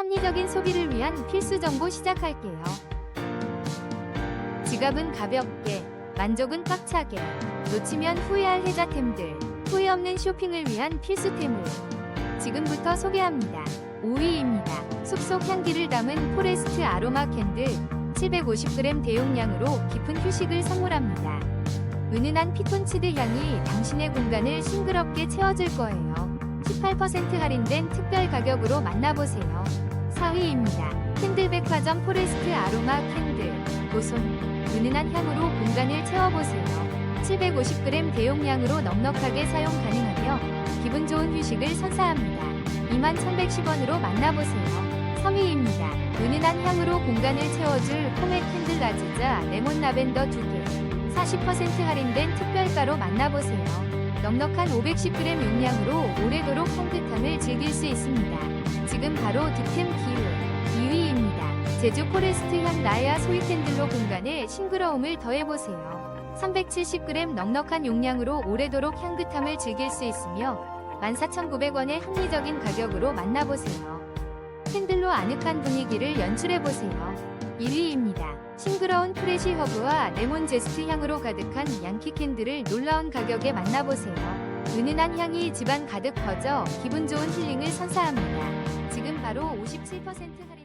합리적인 소비를 위한 필수 정보 시작할게요. 지갑은 가볍게, 만족은 꽉차게, 놓치면 후회할 혜자템들, 후회 없는 쇼핑을 위한 필수템을 지금부터 소개합니다. 5위입니다. 숲속 향기를 담은 포레스트 아로마 캔들 750g 대용량으로 깊은 휴식을 선물합니다. 은은한 피톤치드 향이 당신의 공간을 싱그럽게 채워줄 거예요. 18% 할인된 특별 가격으로 만나보세요. 4위입니다. 캔들백화점 포레스트 아로마 캔들 고손 은은한 향으로 공간을 채워보세요. 750g 대용량으로 넉넉하게 사용 가능하며 기분 좋은 휴식을 선사합니다. 21,110원으로 만나보세요. 3위입니다. 은은한 향으로 공간을 채워줄 홈의 캔들 라지자 레몬 라벤더 2개 40% 할인된 특별가로 만나보세요. 넉넉한 510g 용량으로 오래도록 향긋함을 즐길 수 있습니다. 지금 바로 득템 기회 2위입니다. 제주 포레스트 향 나야 소이 캔들로 공간에 싱그러움을 더해보세요. 370g 넉넉한 용량으로 오래도록 향긋함을 즐길 수 있으며 14,900원의 합리적인 가격으로 만나보세요. 캔들로 아늑한 분위기를 연출해보세요. 1위입니다. 싱그러운 프레시 허브와 레몬 제스트 향으로 가득한 양키 캔들을 놀라운 가격에 만나보세요. 은은한 향이 집안 가득 퍼져 기분 좋은 힐링을 선사합니다. 바로 57% 할인